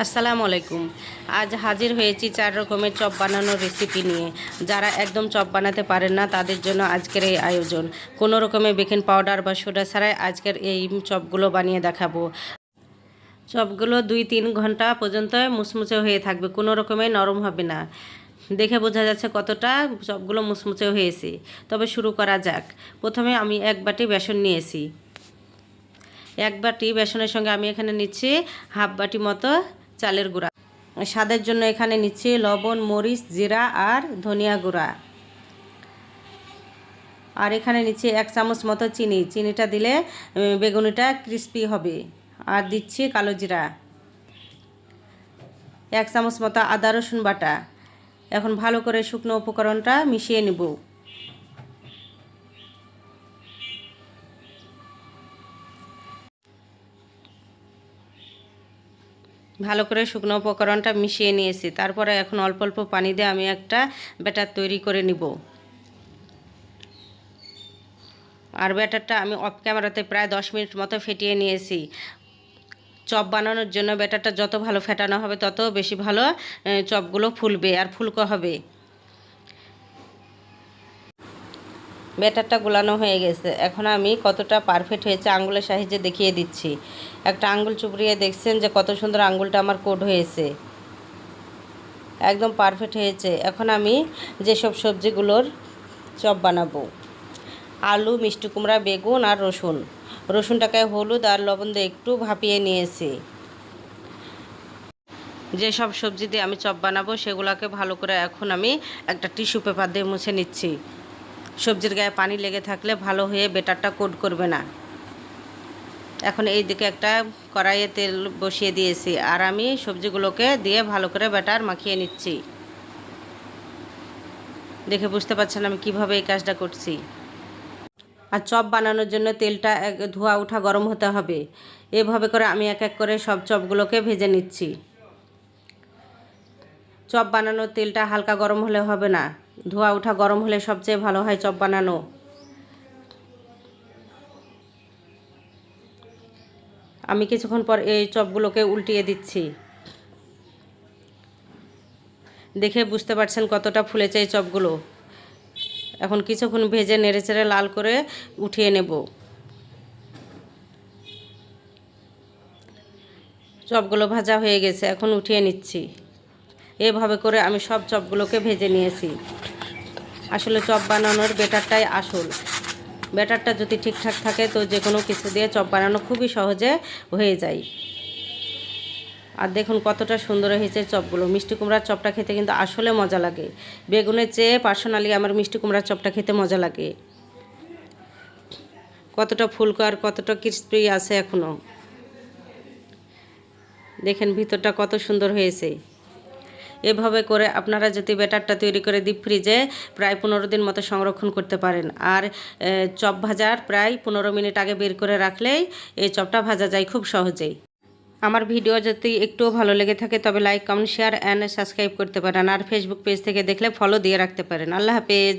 আসসালামু আলাইকুম। আজ হাজির হয়েছি চার রকমের চপ বানানোর রেসিপি নিয়ে। যারা একদম চপ বানাতে পারেন না, তাদের জন্য আজকের এই আয়োজন। কোনো রকমের বেকিং পাউডার বা সোডা ছাড়াই আজকের এই চপগুলো বানিয়ে দেখাবো। চপগুলো দুই তিন ঘণ্টা পর্যন্ত মুচমুচে হয়ে থাকবে, কোনো রকমের নরম হবে না। দেখে বোঝা যাচ্ছে কতটা চপগুলো মুচমুচে হয়েছে। তবে শুরু করা যাক। প্রথমে আমি এক বাটি বেসন নিয়েছি। এক বাটি বেসনের সঙ্গে আমি এখানে নিচ্ছি হাফ বাটি মতো চালের গুঁড়া। স্বাদের জন্য এখানে নিচ্ছি লবণ, মরিচ, জিরা আর ধনিয়া গুঁড়া। আর এখানে নিচ্ছি এক চামচ মতো চিনি। চিনিটা দিলে বেগুনিটা ক্রিস্পি হবে। আর দিচ্ছি কালো জিরা। এক চামচ মতো আদা রসুন বাটা। এখন ভালো করে শুকনো উপকরণটা মিশিয়ে নেব। ভালো করে শুকনো উপকরণটা মিশিয়ে নিয়েছি। তারপরে এখন অল্প অল্প পানি দিয়ে আমি একটা ব্যাটার তৈরি করে নিব। আর ব্যাটারটা আমি অফ ক্যামেরাতে প্রায় দশ মিনিট মতো ফেটিয়ে নিয়েছি। চপ বানানোর জন্য ব্যাটারটা যত ভালো ফেটানো হবে, তত বেশি ভালো চপগুলো ফুলবে আর ফুলকো হবে। ব্যাটারটা গোলানো হয়ে গেছে। এখন আমি কতটা পারফেক্ট হয়েছে আঙ্গুলের সাহায্যে দেখিয়ে দিচ্ছি। একটা আঙ্গুল চুপড়িয়ে দেখছেন যে কত সুন্দর আঙ্গুলটা আমার কোড হয়েছে। একদম পারফেক্ট হয়েছে। এখন আমি যেসব সবজিগুলোর চপ বানাবো। আলু, মিষ্টি কুমড়া, বেগুন আর রসুন। রসুনটাকে হলুদ আর লবণ দিয়ে একটু ভাপিয়ে নিয়েছি। যেসব সবজি দিয়ে আমি চপ বানাবো সেগুলোকে ভালো করে এখন আমি একটা টিস্যু পেপার দিয়ে মুছে নিচ্ছি। সবজির গায়ে পানি লেগে থাকলে ভালো হয়ে বেটারটা কোট করবে না। এখন এই দিকে একটা কড়াইয়ে তেল বসিয়ে দিয়েছি আর আমি সবজিগুলোকে দিয়ে ভালো করে ব্যাটার মাখিয়ে নিচ্ছি। দেখে বুঝতে পারছেন আমি কীভাবে এই কাজটা করছি। আর চপ বানানোর জন্য তেলটা ধোয়া উঠা গরম হতে হবে। এভাবে করে আমি এক এক করে সব চপগুলোকে ভেজে নিচ্ছি। চপ বানানোর তেলটা হালকা গরম হলে হবে না। ধোয়া ওঠা গরম হলে সবচেয়ে ভালো হয় চপ বানানো। আমি কিছুক্ষণ পর এই চপগুলোকে উল্টিয়ে দিচ্ছি। দেখে বুঝতে পারছেন কতটা ফুলেছে এই চপগুলো। এখন কিছুক্ষণ ভেজে নেড়েচেড়ে লাল করে উঠিয়ে নেব। চপগুলো ভাজা হয়ে গেছে, এখন উঠিয়ে নিচ্ছি। এভাবে করে আমি সব চপগুলোকে ভেজে নিয়েছি। আসলে চপ বানানোর বেটারটাই আসল। ব্যাটারটা যদি ঠিকঠাক থাকে তো যে কোনো কিছু দিয়ে চপ বানানো খুবই সহজে হয়ে যায়। আর দেখুন কতটা সুন্দর হয়েছে চপগুলো। মিষ্টি কুমড়ার চপটা খেতে কিন্তু আসলে মজা লাগে। বেগুনের চেয়ে পার্সোনালি আমার মিষ্টি কুমড়ার চপটা খেতে মজা লাগে। কতটা ফুলকো আর কতটা ক্রিস্পি আছে এখনও দেখেন ভিতরটা কত সুন্দর হয়েছে। এভাবে করে আপনারা যদি ব্যাটারটা তৈরি করে ডিপ ফ্রিজে প্রায় পনেরো দিন মতো সংরক্ষণ করতে পারেন। আর চপ ভাজার প্রায় পনেরো মিনিট আগে বের করে রাখলেই এই চপটা ভাজা যায় খুব সহজেই। আমার ভিডিও যদি একটুও ভালো লেগে থাকে তবে like comment share and subscribe করতে পারেন। আর ফেসবুক পেজ থেকে দেখলে ফলো দিয়ে রাখতে পারেন। আল্লাহ হাফেজ।